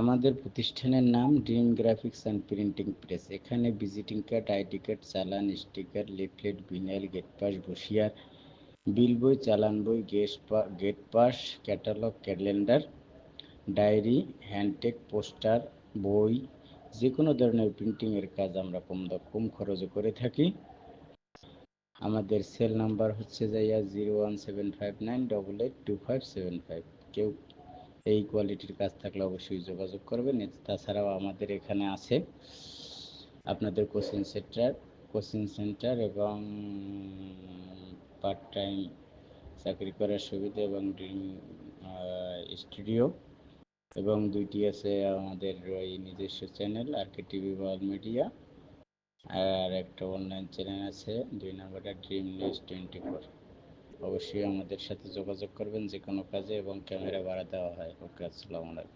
আমাদের প্রতিষ্ঠানের নাম dream graphics and printing press এখানে ভিজিটিং কার্ড আইডি কার্ড চালান sticker leaflet vinyl gate pass বসিয়ার বিল বই, চালান বই guest gate pass catalogue calendar diary hand tag poster বই যে কোনো ধরনের প্রিন্টিংয়ের কাজ আমরা কম কম খরচে করে থাকি। আমাদের সেল নাম্বার হচ্ছে যাইয়া zero one seven five nine double eight two five seven five কেউ এই কোয়ালিটির কাজ থাকলে অবশ্যই যোগাযোগ করবেন। তাছাড়াও আমাদের এখানে আছে আপনাদের কোচিং সেন্টার কোচিং সেন্টার এবং পার্ট টাইম চাকরি করার সুবিধা এবং স্টুডিও এবং দুইটি আছে আমাদের ওই নিজস্ব channel R K TV wall media আর একটা অনলাইন চ্যানেল আছে, দুই নম্বরটা ড্রিম নিউজ টোয়েন্টি ফোর অবশ্যই আমাদের সাথে যোগাযোগ করবেন যে কোনো কাজে এবং ক্যামেরা ভাড়া দেওয়া হয়। ওকে, আসসালামু আলাইকুম।